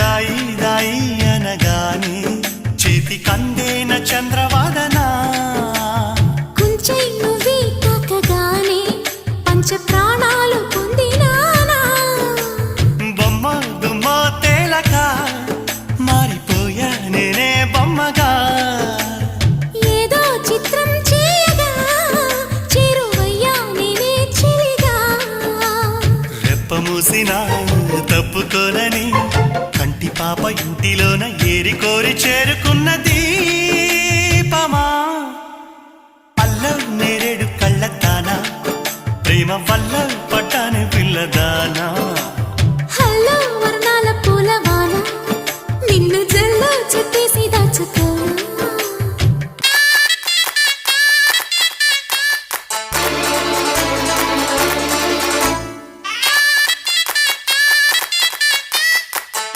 దాయి దాయి అనగానే చేతి కందేన చంద్రవాదనా. కుంచె నువ్వే తాకగానే పంచ ప్రాణాలు పొందినానా. బొమ్మ దుమ్మ తేలక మారిపోయా నేనే బొమ్మగా. ఏదో చిత్రం చేయగా చేరువయ్యా నేనే చెలిగా రెప్ప మూసిన తప్పుకోనని ఇంటిలోన ఏరి కోరి చేరుకున్న దీపమా? పల్లవు నేరేడు కళ్ళ తానా? ప్రేమ వల్ల పట్టాను పిల్లదా?